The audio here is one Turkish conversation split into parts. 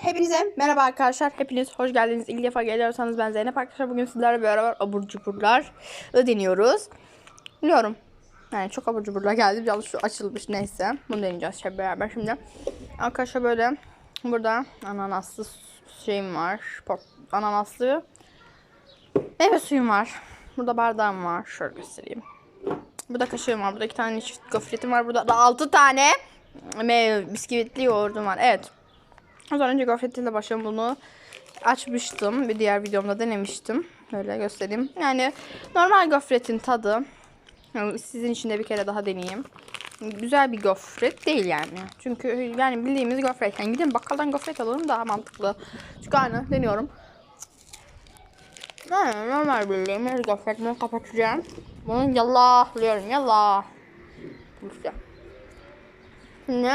Hepinize merhaba arkadaşlar. Hepiniz hoş geldiniz. İlk defa geliyorsanız ben Zeynep arkadaşlar. Bugün sizlerle beraber abur cuburlar deniyoruz. Biliyorum. Yani çok abur cuburlar geldi. Biraz şu açılmış neyse. Bunu deneyeceğiz hep beraber şimdi. Arkadaşlar böyle burada ananaslı şeyim var. Port ananaslı meyve suyum var. Burada bardağım var. Şöyle göstereyim. Burada kaşığım var. Burada iki tane çift gofretim var. Burada da altı tane meyve bisküvitli yoğurdum var. Evet. Az önce gofretiyle başladım bunu açmıştım. Bir diğer videomda denemiştim. Böyle göstereyim. Yani normal gofretin tadı. Yani Sizin için de bir kere daha deneyeyim. Güzel bir gofret değil yani. Çünkü yani bildiğimiz gofret. Yani gidin bakkaldan gofret alalım daha mantıklı. Çünkü aynı deniyorum. Yani normal bildiğimiz gofret. Bunu kapatacağım. Bunu yallahlıyorum. Yallah. İşte. Şimdi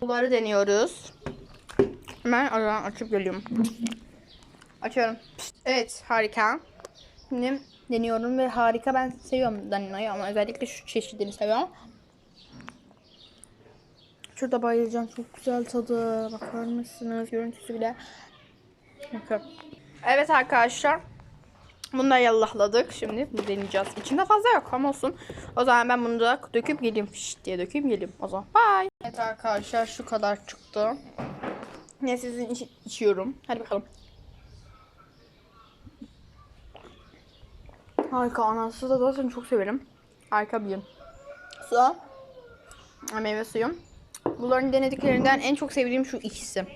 bunları deniyoruz. Hemen aradan açıp geliyorum. Açıyorum. Evet harika. Şimdi deniyorum ve harika ben seviyorum Danino'yu ama özellikle şu çeşidini seviyorum. Şurada bayılacağım. Çok güzel tadı. Bakar mısınız? Görüntüsü bile. Bakın. Evet arkadaşlar. Bunu da yallahladık. Şimdi bunu deneyeceğiz. İçinde fazla yok ama olsun. O zaman ben bunu da döküp geleyim. Fişt diye dökeyim geleyim. O zaman bye. Evet arkadaşlar şu kadar çıktı. Ne sizin için içiyorum. Hadi bakalım. Harika. Ananası da zaten çok severim. Harika bir. Su. Meyve suyum. Bunların denediklerinden en çok sevdiğim şu ikisi.